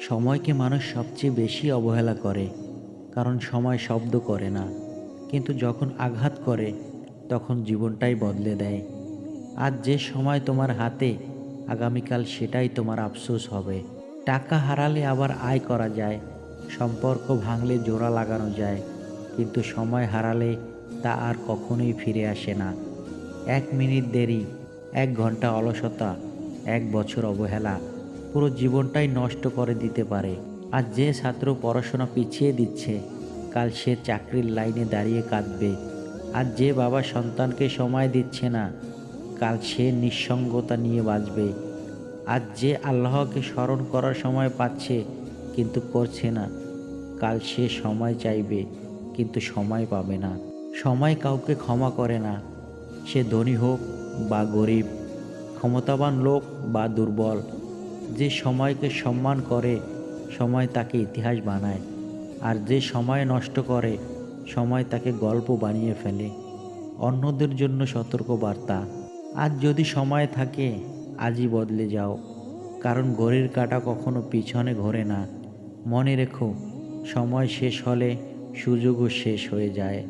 সময়কে মানুষ সবচেয়ে বেশি অবহেলা করে, কারণ সময় শব্দ করে না। কিন্তু যখন আঘাত করে, তখন জীবনটাই বদলে দেয়। আজ যে সময় তোমার হাতে, আগামীকাল সেটাই তোমার আফসোস হবে। টাকা হারালে আবার আয় করা যায়, সম্পর্ক ভাঙলে জোড়া লাগানো যায়। কিন্তু সময় হারালে তা আর কখনোই ফিরে আসে না। এক মিনিট দেরি, এক ঘণ্টা অলসতা, এক বছর অবহেলা। পুরো জীবনটাই নষ্ট করে দিতে পারে। আর যে ছাত্র পড়াশোনা পিছিয়ে দিচ্ছে, কাল সে চাকরির লাইনে দাঁড়িয়ে কাঁদবে। আর যে বাবা সন্তানকে সময় দিচ্ছে না, কাল সে নিঃসঙ্গতা নিয়ে বাঁচবে। আর যে আল্লাহকে স্মরণ করার সময় পাচ্ছে, কিন্তু করছে না। কাল সে সময় চাইবে, কিন্তু সময় পাবে না। সময় কাউকে ক্ষমা করে না। সে ধনী হোক বা গরিব, ক্ষমতাবান লোক বা দুর্বল। যে সময়কে সম্মান করে, সময় তাকে ইতিহাস বানায়। আর যে সময় নষ্ট করে, সময় তাকে গল্প বানিয়ে ফেলে। অন্যদের জন্য সতর্ক বার্তা আজ যদি সময় থাকে, আজই বদলে যাও। কারণ ঘড়ির কাঁটা কখনো পিছনে ঘোরে না। মনে রেখো, সময় শেষ হলে সুযোগও শেষ হয়ে যায়।